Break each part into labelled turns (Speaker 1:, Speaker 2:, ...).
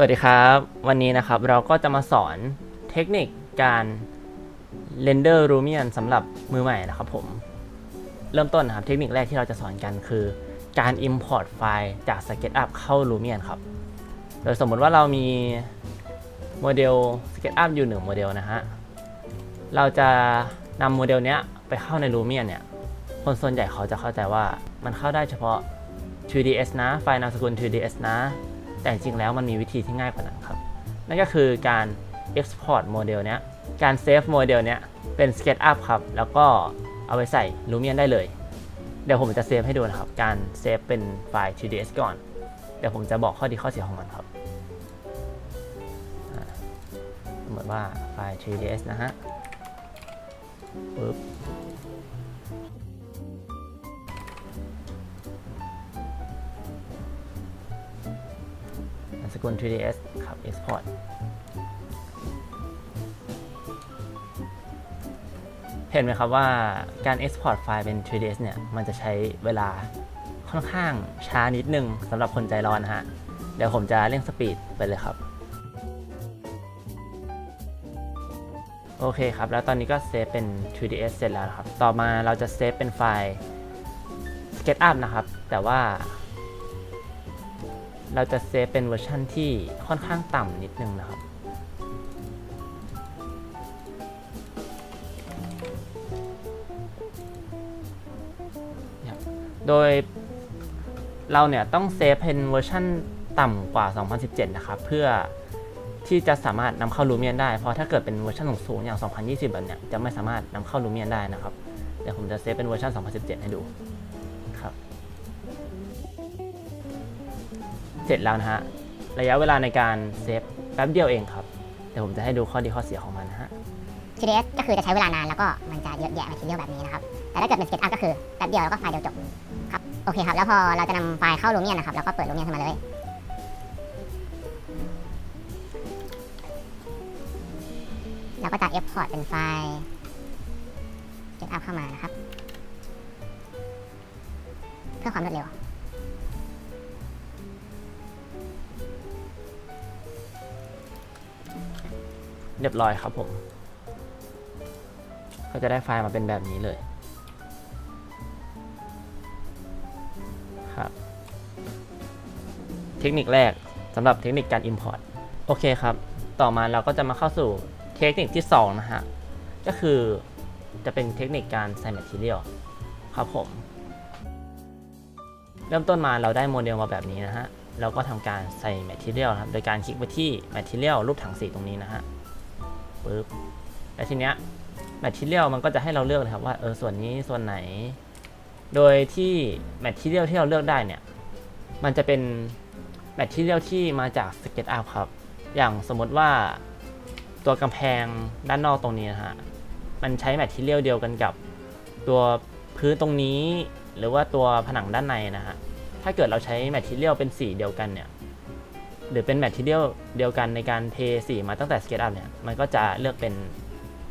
Speaker 1: สวัสดีครับ วันนี้นะครับเราก็จะมาสอนเทคนิคการเรนเดอร์รูเมียนสำหรับมือใหม่นะครับผม เริ่มต้นนะครับเทคนิคแรกที่เราจะสอนกันคือ การ Import ไฟล์จาก SketchUp เข้า Lumion ครับ โดยสมมติว่าเรามีโมเดล SketchUp อยู่หนึ่งโมเดลนะฮะ เราจะนำโมเดลเนี้ยไปเข้าใน Lumion เนี่ย คนส่วนใหญ่เขาจะเข้าใจว่ามันเข้าได้เฉพาะ 2ds นะ ไฟล์นามสกุล 2ds นะ แต่จริงแล้วมันมีวิธีที่ง่ายกว่านั้นครับ นั่นก็คือการ export โมเดลเนี้ย การ save โมเดลเนี้ยเป็น SketchUp ครับ แล้วก็เอาไปใส่ Lumion ได้เลย เดี๋ยวผมจะเซฟให้ดูนะครับ การเซฟเป็นไฟล์ 2ds ก่อน เดี๋ยวผมจะบอกข้อดีข้อเสียของมันครับอ่าสมมติว่าไฟล์ 2ds นะฮะปึ๊บ กุล 3ds ครับ export เห็นไหมครับว่าการ export ไฟล์เป็น 3ds เนี่ย มันจะใช้เวลาค่อนข้างช้านิดนึงสำหรับคนใจร้อนนะฮะ เดี๋ยวผมจะเร่งสปีดไปเลยครับ โอเคครับ แล้วตอนนี้ก็เซฟเป็น 3ds เสร็จแล้วครับ ต่อมาเราจะเซฟเป็นไฟล์ SketchUp นะครับ แต่ว่า เราจะเซฟเป็นเวอร์ชันที่ค่อนข้างต่ำนิดนึงนะครับโดยเราเนี่ยต้องเซฟเป็นเวอร์ชันต่ำกว่า 2017 นะครับ เพื่อที่จะสามารถนำเข้า Lumion ได้ เพราะถ้าเกิดเป็นเวอร์ชันสูงๆอย่าง 2020 แบบเนี้ยจะไม่สามารถนำเข้า Lumion ได้นะครับ เดี๋ยวผมจะเซฟเป็นเวอร์ชัน2017 ให้ดู เสร็จแล้วนะฮะ ระยะเวลาในการเซฟแป๊บเดียวเองครับ เดี๋ยวผมจะให้ดูข้อดีข้อเสียของมันนะฮะ
Speaker 2: TDS ก็คือจะใช้เวลานานแล้วก็มันจะเยอะแยะมาทีเดียวแบบนี้นะครับ แต่ถ้าเกิดเป็น SketchUp ก็คือแป๊บเดียวแล้วก็ไฟล์เดียวจบครับ โอเคครับ แล้วพอเราจะนำไฟล์เข้า Lumion นะครับ แล้วก็เปิด Lumion ขึ้นมาเลยแล้วก็จะ Export เป็นไฟล์ SketchUp เข้ามานะครับ เพื่อความรวดเร็ว
Speaker 1: เรียบร้อยครับผม ก็จะได้ไฟล์มาเป็นแบบนี้เลย ครับ เทคนิคแรกสำหรับเทคนิคการ Import โอเคครับ ต่อมาเราก็จะมาเข้าสู่เทคนิคที่ 2 นะฮะ ก็คือจะเป็นเทคนิคการใส่ Material ครับผม เริ่มต้นมาเราได้โมเดลมาแบบนี้นะฮะเราก็ทำการใส่ Material ครับ โดยการคลิกไปที่ Material รูปถังสีตรงนี้นะฮะ ปึ๊บแล้วทีเนี้ยแมทเทียลมันก็จะให้เราเลือกเลยครับว่าเออส่วนนี้ส่วนไหน โดยที่แมทเทียลที่เราเลือกได้เนี่ย มันจะเป็นแมทเทียลที่มาจาก SketchUp ครับ อย่างสมมติว่าตัวกำแพงด้านนอกตรงนี้นะฮะ มันใช้แมทเทียลเดียวกันกับตัวพื้นตรงนี้ หรือว่าตัวผนังด้านในนะฮะ ถ้าเกิดเราใช้แมทเทียลเป็นสีเดียวกันเนี่ย หรือเป็นแมททีเดียลเดียวกันในการเทสีมาตั้งแต่ SketchUp เนี่ยมันก็จะเลือกเป็น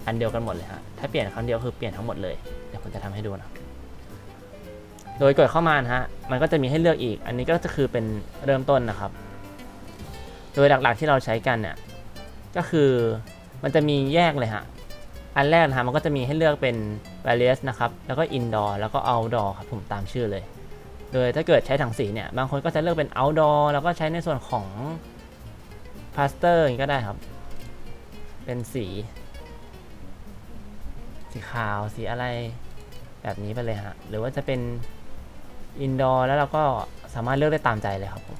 Speaker 1: อันเดียวกันหมดเลยฮะถ้าเปลี่ยนครั้งเดียวคือเปลี่ยนทั้งหมดเลยเดี๋ยวผมจะทำให้ดูนะโดยกดเข้ามานะฮะมันก็จะมีให้เลือกอีก อันนี้ก็จะคือเป็นเริ่มต้นนะครับ โดยหลักๆที่เราใช้กันเนี่ยก็คือมันจะมีแยกเลยฮะอันแรกนะฮะมันก็จะมีให้เลือกเป็น various นะครับแล้วก็ indoor แล้วก็ outdoor ครับผมตามชื่อเลย โดยถ้าเกิดใช้ถังสีเนี่ย บางคนก็จะเลือกเป็น outdoor แล้วก็ใช้ในส่วนของ plaster อย่างนี้ก็ได้ครับ เป็นสี สีขาวสีอะไรแบบนี้ไปเลยฮะ หรือว่าจะเป็น indoor แล้วเราก็สามารถเลือกได้ตามใจเลยครับผม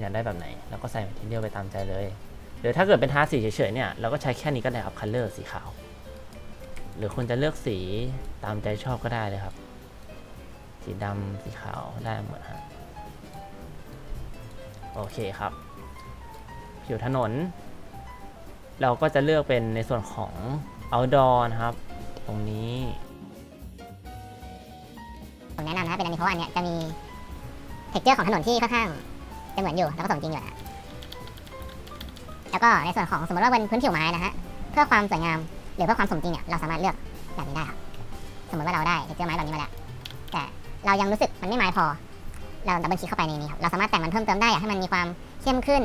Speaker 1: อยากได้แบบไหนเราก็ใส่ทีเดียวไปตามใจเลยหรือถ้าเกิดเป็นทาสีเฉยๆเนี่ยเราก็ใช้แค่นี้ก็ได้ครับ color สีขาว หรือคุณจะเลือกสีตามใจชอบก็ได้เลยครับ สีดำสีขาวได้หมดฮะโอเคครับ ผิวถนน เราก็จะเลือกเป็นในส่วนของ outdoor นะครับ ตรงนี้
Speaker 2: ผมแนะนำนะครับเป็นอันนี้เพราะว่าอันเนี้ยจะมี texture ของถนนที่ค่อนข้างจะเหมือนอยู่แล้วก็สมจริงอยู่นะแล้วก็ในส่วนของสมมติว่าเป็นพื้นผิวไม้นะฮะเพื่อความสวยงามหรือเพื่อความสมจริงเนี่ยเราสามารถเลือกแบบนี้ได้ครับสมมติว่าเราได้ texture ไม้แบบนี้มาแล้วแต่ เรายังรู้สึกมันไม่ไม้พอ เราดับเบิลคลิกเข้าไปในนี้ครับ เราสามารถแต่งมันเพิ่มเติมได้อยากให้มันมีความเข้มขึ้น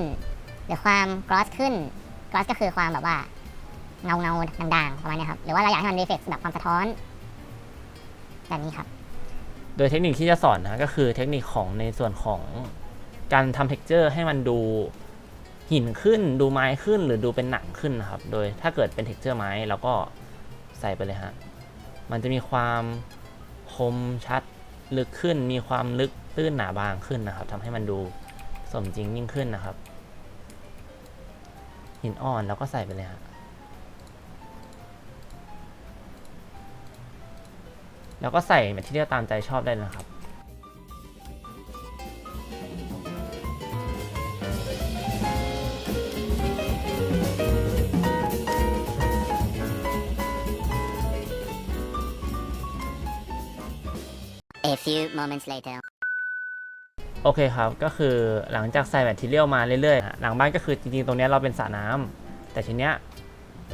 Speaker 2: หรือความกรอสขึ้นกรอสก็คือความแบบว่าเงาเงาด่างๆประมาณนี้ครับ หรือว่าเราอยากให้มันรีเฟกแบบความสะท้อนแบบนี้ครับ
Speaker 1: โดยเทคนิคที่จะสอนนะก็คือเทคนิคของในส่วนของการทำเท็กเจอร์ให้มันดูหินขึ้น ดูไม้ขึ้นหรือดูเป็นหนังขึ้นนะครับ โดยถ้าเกิดเป็นเท็กเจอร์ไม้เราก็ใส่ไปเลยฮะ มันจะมีความคมชัด ลึกขึ้นมีความลึกตื้นหนาบางขึ้นนะครับทำให้มันดูสมจริงยิ่งขึ้นนะครับ หินอ่อนเราก็ใส่ไปเลยฮะแล้วก็ใส่แมทเทียลตามใจชอบได้นะครับ
Speaker 2: A few moments later
Speaker 1: โอเคครับ ก็คือหลังจากใส่แมทเทียลมาเรื่อยๆ หลังบ้านก็คือจริงๆ ตรงนี้เราเป็นสระน้ำแต่ทีเนี้ย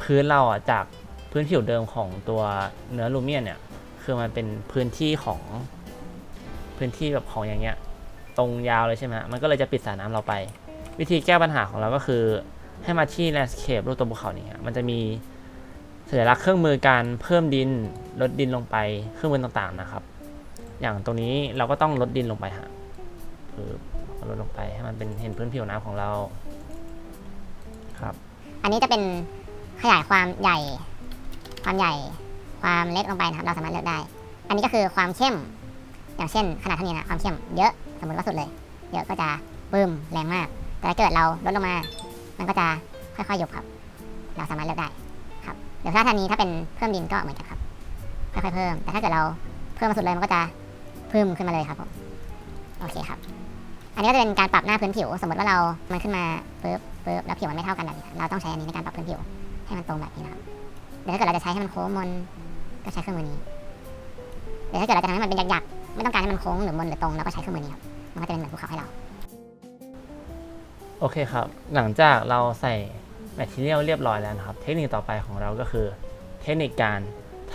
Speaker 1: พื้นเราอะจากพื้นผิวเดิมของตัวเนื้อลูเมียนเนี่ย คือมันเป็นพื้นที่ของพื้นที่แบบของอย่างเงี้ย ตรงยาวเลยใช่ไหมฮะมันก็เลยจะปิดสระน้ำเราไป วิธีแก้ปัญหาของเราก็คือให้มาที่ landscape รูปตัวภูเขานี่ฮะมันจะมีสัญลักษณ์เครื่องมือการเพิ่มดินลดดินลงไปเครื่องมือต่างๆนะครับ อย่างตรงนี้เราก็ต้องลดดินลงไปฮะคือเอาลดลงไปให้มันเป็นเห็นพื้นผิวน้ำของเรา ครับ
Speaker 2: อันนี้จะเป็นขยายความใหญ่ ความใหญ่ ความเล็กลงไปนะครับ เราสามารถเลือกได้ อันนี้ก็คือความเข้ม อย่างเช่นขนาดเท่านี้นะความเข้มเยอะสมมติว่าสุดเลย เยอะก็จะบึ้มแรงมาก แต่ถ้าเกิดเราลดลงมา มันก็จะค่อยๆยุบครับ เราสามารถเลือกได้ครับเดี๋ยวถ้าท่านี้ถ้าเป็นเพิ่มดินก็เหมือนกันครับค่อยๆเพิ่ม แต่ถ้าเกิดเราเพิ่มมาสุดเลยมันก็จะ พิ่มขึ้นมาเลยครับผมโอเคครับ อันนี้ก็จะเป็นการปรับหน้าพื้นผิว สมมติว่าเรา มันขึ้นมาปึ๊บปึ๊บแล้วผิวมันไม่เท่ากันแบบนี้เราต้องใช้อันนี้ในการปรับพื้นผิว ให้มันตรงแบบนี้นะครับเดี๋ยวถ้าเกิดเราจะใช้ให้มันโค้งมนก็ใช้เครื่องมือนี้เดี๋ยวถ้าเกิดเราจะทำให้มันเป็นหยักๆไม่ต้องการให้มันโค้งหรือมนหรือตรงเราก็ใช้เครื่องมือนี้ครับมันก็จะเป็นเหมือนภูเขาให้เรา
Speaker 1: โอเคครับ หลังจากเราใส่แมทเทียลเรียบร้อยแล้วนะครับ เทคนิคต่อไปของเราก็คือ เทคนิคการ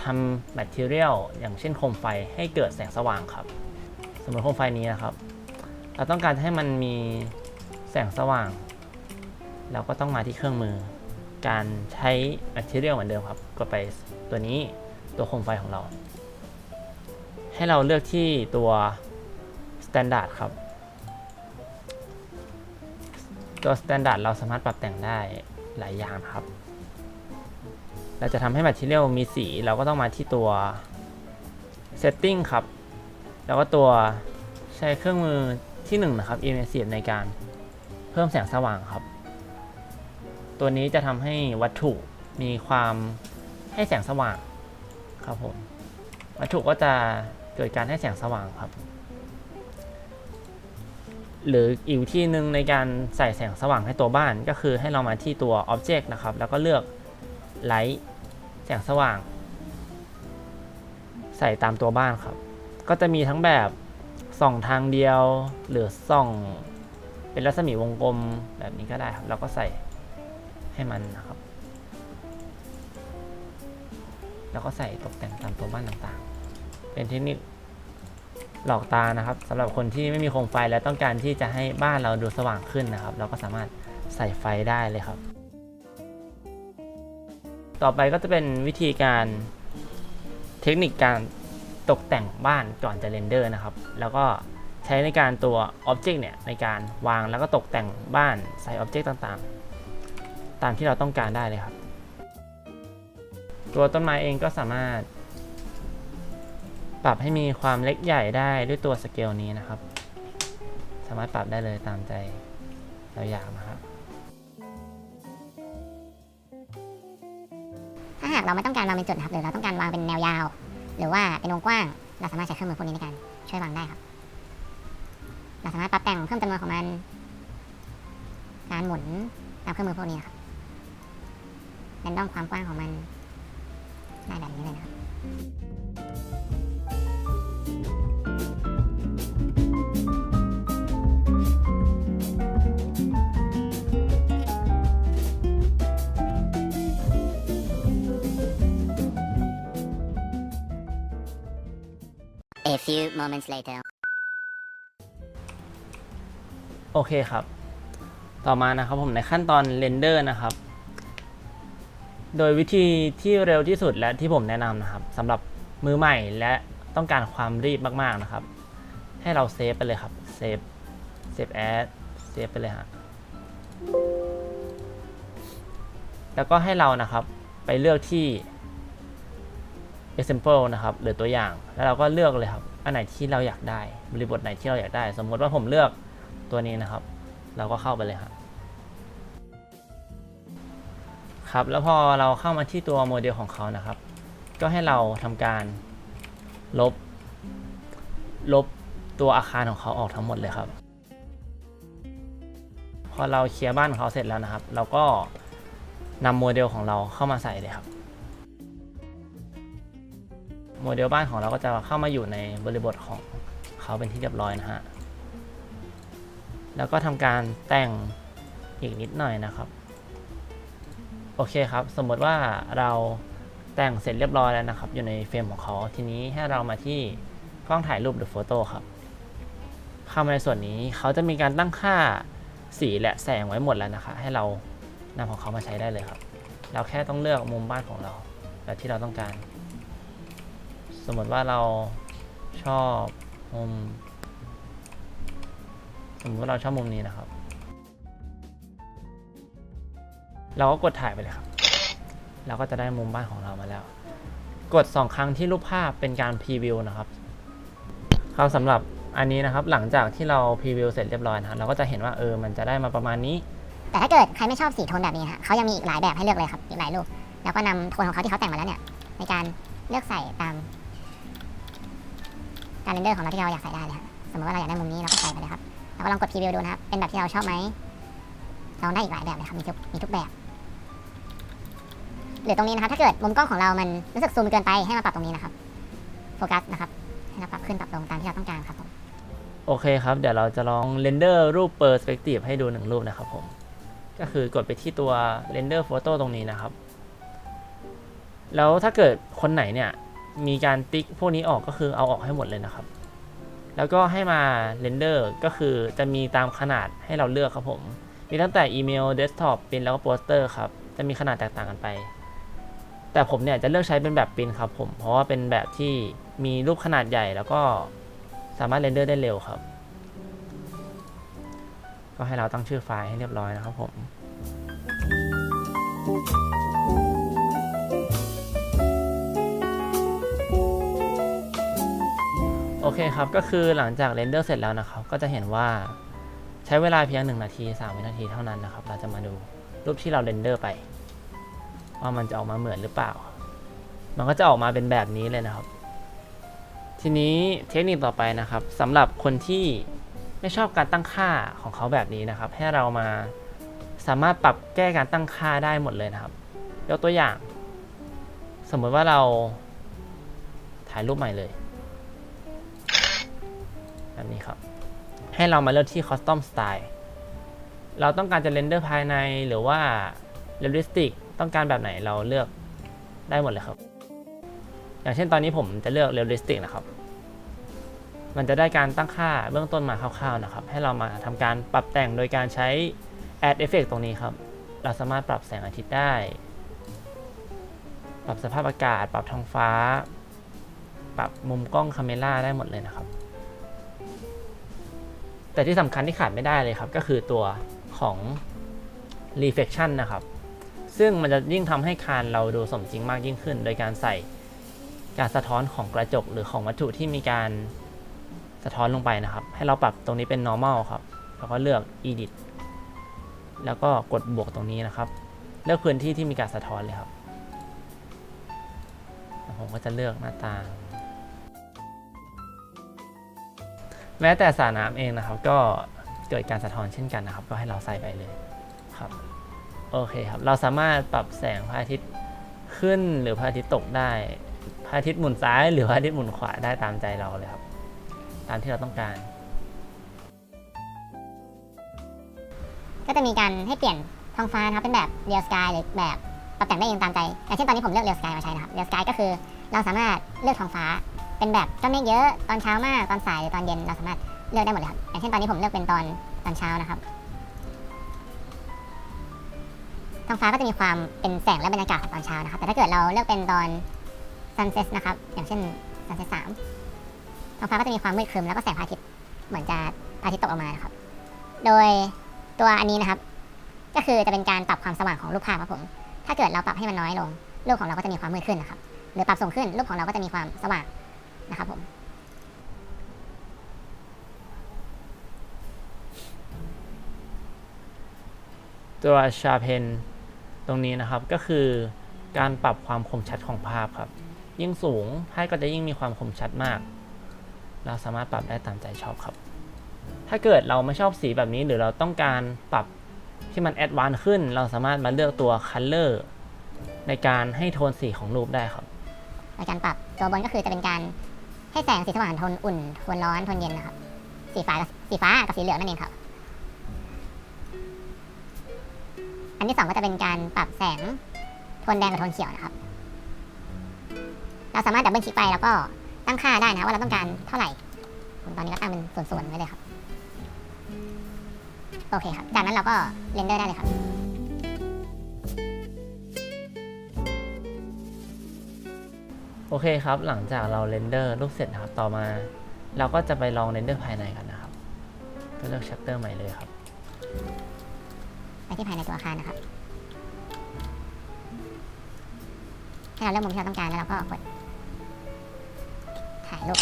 Speaker 1: ทำแมทเทียลอย่างเช่นโคมไฟให้เกิดแสงสว่างครับ สมมติโคมไฟนี้นะครับ เราต้องการให้มันมีแสงสว่าง เราก็ต้องมาที่เครื่องมือ การใช้แมทเทียลเหมือนเดิมครับ กดไปตัวนี้ตัวโคมไฟของเรา ให้เราเลือกที่ตัว Standard ครับ ตัว Standard เราสามารถปรับแต่งได้หลายอย่างครับ เราจะทำให้ Material มีสี เราก็ต้องมาที่ตัว Setting ครับ แล้วก็ตัวใช้เครื่องมือที่ 1 นะครับ Immersive ในการเพิ่มแสงสว่างครับ ตัวนี้จะทำให้วัตถุมีความให้แสงสว่างครับผม วัตถุก็จะเกิดการให้แสงสว่างครับ หรืออีกวิธีหนึ่งในการใส่แสงสว่างให้ตัวบ้านก็คือให้เรามาที่ตัว Object นะครับ แล้วก็เลือก Light แสงสว่าง ใส่ตามตัวบ้านครับ ก็จะมีทั้งแบบส่องทางเดียว หรือส่องเป็นรัศมีวงกลมแบบนี้ก็ได้ครับ เราก็ใส่ให้มันนะครับ แล้วก็ใส่ตกแต่งตามตัวบ้านต่างๆ เป็นเทคนิคหลอกตานะครับสำหรับคนที่ไม่มีโคมไฟและต้องการที่จะให้บ้านเราดูสว่างขึ้นนะครับ เราก็สามารถใส่ไฟได้เลยครับ ต่อไปก็จะเป็นวิธีการเทคนิคการตกแต่งบ้านก่อนจะเรนเดอร์นะครับ แล้วก็ใช้ในการตัว Object เนี่ยในการวางแล้วก็ตกแต่งบ้านใส่ Object ต่างๆ ตามที่เราต้องการได้เลยครับ ตัวต้นไม้เองก็สามารถ ปรับให้มีความเล็กใหญ่ได้ด้วยตัวสเกลนี้นะครับ สามารถปรับได้เลยตามใจเราอยากนะครับา
Speaker 2: กเราไม่ต้องการวางเป็นจุดนะครับหรือเราต้องการวางเป็นแนวยาว หรือว่าเป็นวงกว้าง เราสามารถใช้เครื่องมือพวกนี้ในการช่วยวางได้ครับ เราสามารถปรับแต่งเพิ่มจำนวนของมัน การหมุนตามเครื่องมือพวกนี้ครับแรนดอมความกว้างของมันได้แบบนี้เลยนะครับ A few moments later
Speaker 1: โอเคครับ ต่อมานะครับผมในขั้นตอนเรนเดอร์นะครับ โดยวิธีที่เร็วที่สุดและที่ผมแนะนำนะครับสำหรับมือใหม่และต้องการความรีบมากๆนะครับ ให้เราเซฟไปเลยครับ เซฟ เซฟแอด เซฟไปเลยฮะ แล้วก็ให้เรานะครับไปเลือกที่ example นะครับหรือตัวอย่าง แล้วเราก็เลือกเลยครับ อันไหนที่เราอยากได้ บริบทไหนที่เราอยากได้ สมมติว่าผมเลือกตัวนี้นะครับ เราก็เข้าไปเลยครับครับ แล้วพอเราเข้ามาที่ตัวโมเดลของเขานะครับ ก็ให้เราทำการลบ ลบตัวอาคารของเขาออกทั้งหมดเลยครับ พอเราเคลียร์บ้านของเขาเสร็จแล้วนะครับ เราก็นำโมเดลของเราเข้ามาใส่เลยครับ โมเดลบ้านของเราก็จะเข้ามาอยู่ในบริบทของเขาเป็นที่เรียบร้อยนะฮะ แล้วก็ทำการแต่งอีกนิดหน่อยนะครับ โอเคครับ สมมติว่าเราแต่งเสร็จเรียบร้อยแล้วนะครับ อยู่ในเฟรมของเขาทีนี้ให้เรามาที่กล้องถ่ายรูปหรือโฟโต้ครับ เข้ามาในส่วนนี้เขาจะมีการตั้งค่าสีและแสงไว้หมดแล้วนะคะ ให้เรานำของเขามาใช้ได้เลยครับ เราแค่ต้องเลือกมุมบ้านของเราแบบที่เราต้องการ สมมติว่าเราชอบมุมสมมติว่าเราชอบมุมนี้นะครับ เราก็กดถ่ายไปเลยครับ เราก็จะได้มุมบ้านของเรามาแล้ว กด 2 ครั้งที่รูปภาพเป็นการพรีวิวนะครับครับสำหรับอันนี้นะครับหลังจากที่เราพรีวิวเสร็จเรียบร้อยนะครับเราก็จะเห็นว่าเออมันจะได้มาประมาณนี้
Speaker 2: แต่ถ้าเกิดใครไม่ชอบสีโทนแบบนี้ฮะเขายังมีอีกหลายแบบให้เลือกเลยครับอีกหลายรูปแล้วก็นำโทนของเขาที่เขาแต่งมาแล้วเนี่ยในการเลือกใส่ตาม การเรนเดอร์ของเราที่เราอยากใส่ได้เลยครับสมมติว่าเราอยากได้มุมนี้เราก็ใส่ไปเลยครับแล้วก็ลองกดพรีวิวดูนะครับ เป็นแบบที่เราชอบไหมลองได้อีกหลายแบบเลยครับมีทุกมีทุกแบบ หรือตรงนี้นะครับ ถ้าเกิดมุมกล้องของเรามันรู้สึกซูมเกินไปให้มาปรับตรงนี้นะครับ โฟกัสนะครับ ให้เราปรับขึ้นปรับลงตามที่เราต้องการครับผม
Speaker 1: โอเคครับ เดี๋ยวเราจะลองเรนเดอร์รูปเปอร์สเปกทีฟให้ดูหนึ่งรูปนะครับผม ก็คือกดไปที่ตัวเรนเดอร์โฟโต้ตรงนี้นะครับ แล้วถ้าเกิดคนไหนเนี่ย มีการติ๊กพวกนี้ออกก็คือเอาออกให้หมดเลยนะครับ แล้วก็ให้มาเรนเดอร์ก็คือจะมีตามขนาดให้เราเลือกครับผม มีตั้งแต่อีเมลเดสก์ท็อปปินแล้วก็โปสเตอร์ครับ จะมีขนาดแตกต่างกันไป แต่ผมเนี่ยจะเลือกใช้เป็นแบบปินครับผม เพราะว่าเป็นแบบที่มีรูปขนาดใหญ่แล้วก็สามารถเรนเดอร์ได้เร็วครับ ก็ให้เราตั้งชื่อไฟล์ให้เรียบร้อยนะครับผม โอเคครับ ก็คือหลังจากเรนเดอร์เสร็จแล้วนะครับ ก็จะเห็นว่าใช้เวลาเพียง 1 นาที 3 วินาทีเท่านั้นนะครับ เราจะมาดูรูปที่เราเรนเดอร์ไป ว่ามันจะออกมาเหมือนหรือเปล่า มันก็จะออกมาเป็นแบบนี้เลยนะครับ ทีนี้เทคนิคต่อไปนะครับสำหรับคนที่ไม่ชอบการตั้งค่าของเขาแบบนี้นะครับ ให้เรามาสามารถปรับแก้การตั้งค่าได้หมดเลยนะครับยกตัวอย่าง สมมติว่าเราถ่ายรูปใหม่เลย แบบนี้ครับ ให้เรามาเลือกที่ Custom Style เราต้องการจะเรนเดอร์ภายในหรือว่า Realistic ต้องการแบบไหนเราเลือกได้หมดเลยครับ อย่างเช่นตอนนี้ผมจะเลือก Realistic นะครับ มันจะได้การตั้งค่าเบื้องต้นมาคร่าวๆนะครับ ให้เรามาทำการปรับแต่งโดยการใช้ Add Effect ตรงนี้ครับ เราสามารถปรับแสงอาทิตย์ได้ ปรับสภาพอากาศ ปรับท้องฟ้า ปรับมุมกล้องคาเมล่าได้หมดเลยนะครับ แต่ที่สำคัญที่ขาดไม่ได้เลยครับ ก็คือตัวของ reflection นะครับ ซึ่งมันจะยิ่งทำให้คานเราดูสมจริงมากยิ่งขึ้น โดยการใส่การสะท้อนของกระจกหรือของวัตถุที่มีการสะท้อนลงไปนะครับ ให้เราปรับตรงนี้เป็น normal ครับ แล้วก็เลือก edit แล้วก็กดบวกตรงนี้นะครับ เลือกพื้นที่ที่มีการสะท้อนเลยครับ ผมก็จะเลือกหน้าต่าง แม้แต่สระน้ำเองนะครับ ก็เกิดการสะท้อนเช่นกันนะครับ ก็ให้เราใส่ไปเลยครับโอเคครับ เราสามารถปรับแสงพระอาทิตย์ขึ้นหรือพระอาทิตย์ตกได้พระอาทิตย์หมุนซ้าย หรือพระอาทิตย์หมุนขวาได้ตามใจเราเลยครับ ตามที่เราต้องการ
Speaker 2: ก็จะมีการให้เปลี่ยนท้องฟ้านะครับเป็นแบบเรียลสกายหรือแบบปรับแต่งได้เองตามใจอย่างเช่นตอนนี้ผมเลือกเรียลสกายมาใช้นะครับเรียลสกายก็คือเราสามารถเลือกท้องฟ้า เป็นแบบก้อนเมฆเยอะตอนเช้ามากตอนสายหรือตอนเย็นเราสามารถเลือกได้หมดเลยครับอย่างเช่นตอนนี้ผมเลือกเป็นตอนตอนเช้านะครับท้องฟ้าก็จะมีความเป็นแสงและบรรยากาศของตอนเช้านะครับ แต่ถ้าเกิดเราเลือกเป็นตอน sunset นะครับ อย่างเช่น sunset สามท้องฟ้าก็จะมีความมืดครึมแล้วก็แสงพระอาทิตย์เหมือนจะพระอาทิตย์ตกออกมานะครับ โดยตัวอันนี้นะครับ ก็คือจะเป็นการปรับความสว่างของรูปภาพครับผม ถ้าเกิดเราปรับให้มันน้อยลง รูปของเราก็จะมีความมืดขึ้นนะครับ หรือปรับสูงขึ้น รูปของเราก็จะมีความสว่าง นะครับผม
Speaker 1: ตัวชาเพนตรงนี้นะครับก็คือการปรับความคมชัดของภาพครับ ยิ่งสูงภาพก็จะยิ่งมีความคมชัดมาก เราสามารถปรับได้ตามใจชอบครับ ถ้าเกิดเราไม่ชอบสีแบบนี้หรือเราต้องการปรับที่มันแอดวานซ์ขึ้น เราสามารถมาเลือกตัว Color ในการให้โทนสีของรูปได้ครับ
Speaker 2: ในการปรับตัวบนก็คือจะเป็นการ ให้แสงสีสว่างโทนอุ่นโทนร้อนโทนเย็นนะครับ สีฟ้ากับสีฟ้ากับสีเหลืองนั่นเองครับ อันที่สองก็จะเป็นการปรับแสงโทนแดงกับโทนเขียวนะครับ เราสามารถดับเบิลคลิกไปแล้วก็ตั้งค่าได้นะว่าเราต้องการเท่าไหร่ผมตอนนี้ก็ตั้งเป็นส่วนๆไว้เลยครับ โอเคครับ จากนั้นเราก็เรนเดอร์ได้เลยครับ
Speaker 1: โอเคครับ หลังจากเราเรนเดอร์รูปเสร็จนะครับ ต่อมา เราก็จะไปลองเรนเดอร์ภายในกันนะครับ ก็เลือกชัปเตอร์ใหม่เลยครับ
Speaker 2: ไปที่ภายในตัวอาคารนะครับ ให้เราเลือกมุมที่เราต้องการแล้วเราก็กดถ่ายรูป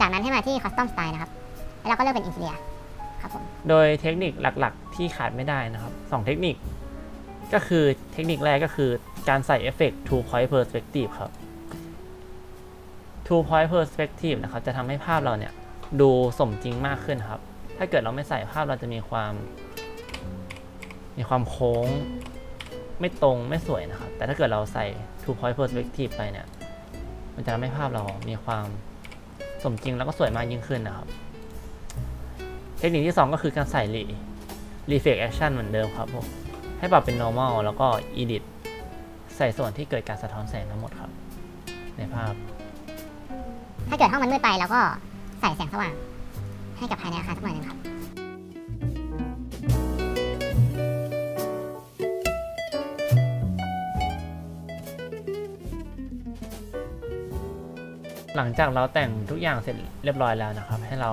Speaker 2: จากนั้นให้มาที่ Custom Style นะครับ แล้วเราก็เลือกเป็น Interior ครับผม
Speaker 1: โดยเทคนิคหลักๆ ที่ขาดไม่ได้นะครับสองเทคนิค ก็คือเทคนิคแรกก็คือการใส่เอฟเฟกต์ two point perspective ครับ two point perspective นะครับจะทำให้ภาพเราเนี่ยดูสมจริงมากขึ้นครับ ถ้าเกิดเราไม่ใส่ภาพเราจะมีความ มีความโค้งไม่ตรงไม่สวยนะครับ แต่ถ้าเกิดเราใส่ two point perspective ไปเนี่ย มันจะทำให้ภาพเรามีความสมจริงแล้วก็สวยมากยิ่งขึ้นนะครับ เทคนิคที่ 2 ก็คือการใส่รี reflect action เหมือนเดิมครับผมให้ปรับเป็น normal แล้วก็ edit ใส่ส่วนที่เกิดการสะท้อนแสงทั้งหมดครับ ในภาพ
Speaker 2: ถ้าเกิดห้องมันมืดไปเราก็ใส่แสงสว่าง ให้กับภายในอาคารสักหน่อยหนึงครับ
Speaker 1: หลังจากเราแต่งทุกอย่างเสร็จเรียบร้อยแล้วนะครับ ให้เรา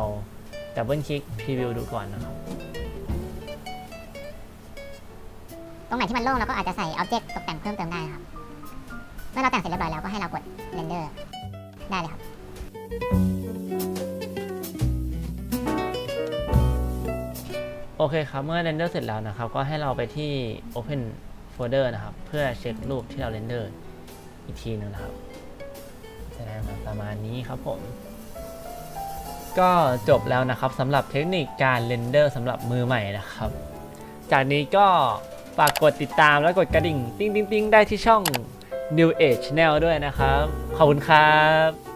Speaker 1: ดับเบิลคลิกพรีวิวดูก่อนนะครับ
Speaker 2: ตรงไหนที่มันโล่งเราก็อาจจะใส่ Object ตกแต่งเพิ่มเติมได้นะครับ เมื่อเราแต่งเสร็จเรียบร้อยแล้วก็ให้เรากด Render ได้เลยครับ
Speaker 1: โอเคครับ เมื่อเรนเดอร์เสร็จแล้วนะครับ ก็ให้เราไปที่ Open Folder นะครับ เพื่อเช็ครูปที่เราเรนเดอร์อีกทีหนึงนะครับจะได้มาประมาณนี้ครับผม ก็จบแล้วนะครับสำหรับเทคนิคการเรนเดอร์สำหรับมือใหม่นะครับ จากนี้ก็ฝากกดติดตามและกดกระดิ่ง ติ๊งติ๊งติ๊งได้ที่ช่อง New Age Channel ด้วยนะครับ ขอบคุณครับ